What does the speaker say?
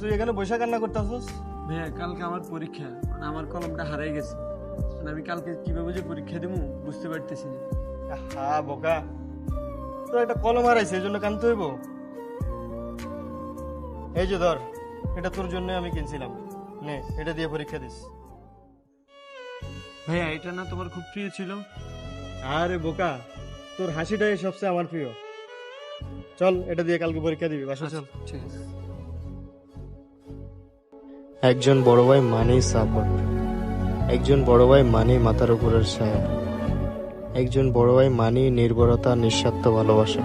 তুই এখানে বৈশা কান্না করতেছিস? ভাইয়া কালকে আমার পরীক্ষা মানে আমার কলমটা হারাই গেছে। মানে আমি কালকে কীভাবে যে পরীক্ষা দেবো বুঝতে পারতেছি না। হা বোকা। তোর একটা কলম হারাইছে এই জন্য কানতে হইব? এই যে ধর এটা তোর জন্য আমি কিনছিলাম। নে এটা দিয়ে পরীক্ষা দিস। ভাইয়া এটা না তোমার খুব প্রিয় ছিল? আরে বোকা তোর হাসিটাই সবচেয়ে আমার প্রিয়। চল এটা দিয়ে কালকে পরীক্ষা দিবি বাসা চল। ঠিক আছে। একজন বড় ভাই মানেই সাপোর্ট একজন বড় ভাই মানেই মাথার উপরের ছায়া। একজন বড় ভাই মানেই নির্ভরতা নিঃস্বার্থ ভালোবাসা।